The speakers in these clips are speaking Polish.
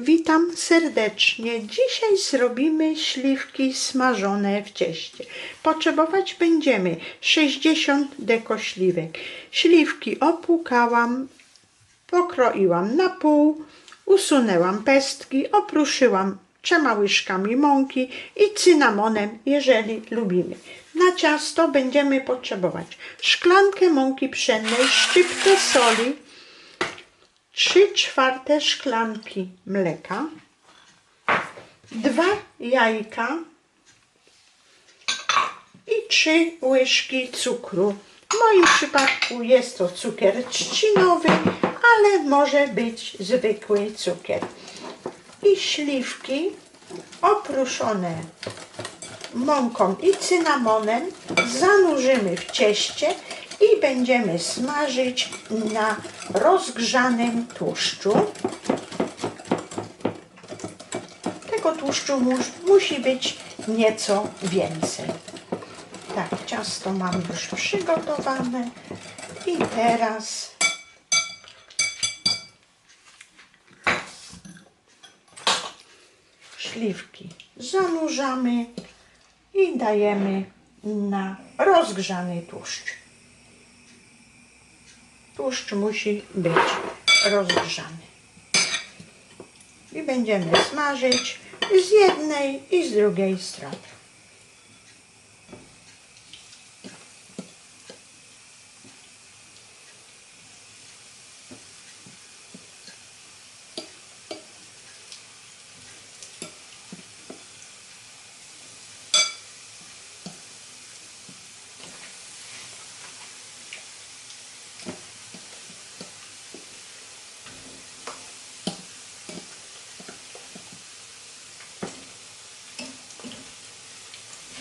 Witam serdecznie. Dzisiaj zrobimy śliwki smażone w cieście. Potrzebować będziemy 60 deko śliwek. Śliwki opłukałam, pokroiłam na pół, usunęłam pestki, opruszyłam trzema łyżkami mąki i cynamonem, jeżeli lubimy. Na ciasto będziemy potrzebować szklankę mąki pszennej, szczyptę soli, 3 czwarte szklanki mleka, dwa jajka i 3 łyżki cukru. W moim przypadku jest to cukier trzcinowy, ale może być zwykły cukier. I śliwki opruszone mąką i cynamonem zanurzymy w cieście i będziemy smażyć na rozgrzanym tłuszczu. Tego tłuszczu mus, musi być nieco więcej. Tak, ciasto mam już przygotowane i teraz śliwki zanurzamy i dajemy na rozgrzany tłuszcz. Tłuszcz musi być rozgrzany. I będziemy smażyć z jednej i z drugiej strony.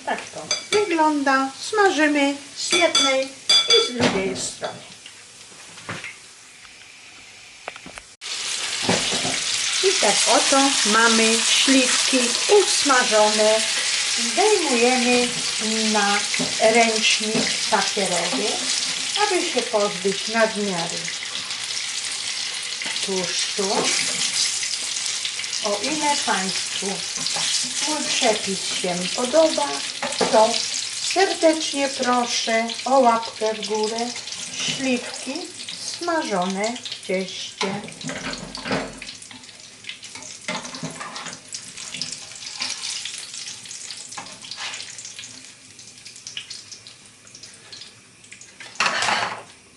Tak to wygląda. Smażymy z jednej i z drugiej strony. I tak oto mamy śliwki usmażone. Zdejmujemy na ręcznik papierowy, aby się pozbyć nadmiaru tłuszczu. O ile Państwu mój przepis się podoba, to serdecznie proszę o łapkę w górę. Śliwki smażone w cieście.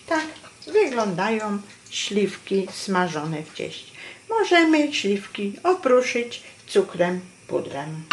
Tak wyglądają śliwki smażone w cieście. Możemy śliwki opruszyć cukrem pudrem.